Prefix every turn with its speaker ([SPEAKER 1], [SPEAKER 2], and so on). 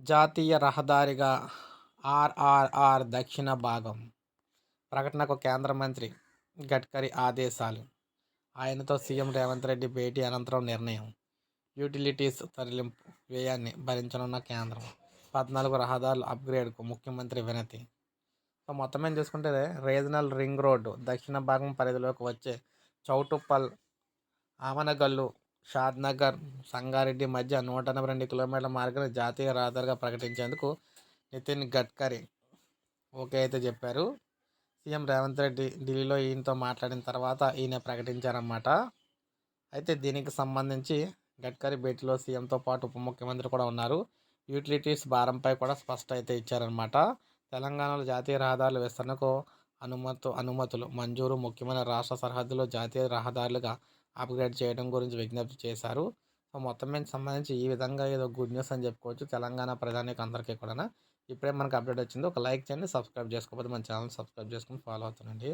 [SPEAKER 1] జాతీయ రహదారిగా ఆర్ఆర్ఆర్ దక్షిణ భాగం ప్రకటనకు కేంద్ర మంత్రి గడ్కరీ ఆదేశాలు. ఆయనతో సీఎం రేవంత్ రెడ్డి భేటీ అనంతరం నిర్ణయం. యూటిలిటీస్ తరలింపు వ్యయాన్ని భరించనున్న కేంద్రం. పద్నాలుగు రహదారుల అప్గ్రేడ్కు ముఖ్యమంత్రి వినతి. సో మొత్తం ఏం చూసుకుంటే రీజనల్ రింగ్ రోడ్డు దక్షిణ భాగం పరిధిలోకి వచ్చే చౌటుప్పల్ ఆమనగల్లు షాద్నగర్ సంగారెడ్డి మధ్య నూట ఎనభై రెండు కిలోమీటర్ల మార్గాన్ని జాతీయ రహదారిగా ప్రకటించేందుకు నితిన్ గడ్కరీ ఓకే అయితే చెప్పారు. సీఎం రేవంత్ రెడ్డి ఢిల్లీలో ఈయనతో మాట్లాడిన తర్వాత ఈయన ప్రకటించారన్నమాట. అయితే దీనికి సంబంధించి గడ్కరీ భేటీలో సీఎంతో పాటు ఉప ముఖ్యమంత్రి కూడా ఉన్నారు. యూటిలిటీస్ భారంపై కూడా స్పష్ట అయితే ఇచ్చారనమాట తెలంగాణలో జాతీయ రహదారుల విస్తరణకు అనుమతు అనుమతులు మంజూరు ముఖ్యమైన రాష్ట్ర సరిహద్దులో జాతీయ రహదారులుగా అప్గ్రేడ్ చేయడం గురించి విజ్ఞప్తి చేశారు. సో మొత్తం మీద సంబంధించి ఈ విధంగా ఏదో గుడ్ న్యూస్ అని చెప్పుకోవచ్చు. తెలంగాణ ప్రధానికి అందరికీ కూడా ఇప్పుడే మనకు అప్డేట్ వచ్చింది. ఒక లైక్ చేయండి సబ్స్క్రైబ్ చేసుకోకపోతే మన ఛానల్ సబ్స్క్రైబ్ చేసుకుని ఫాలో అవుతుండండి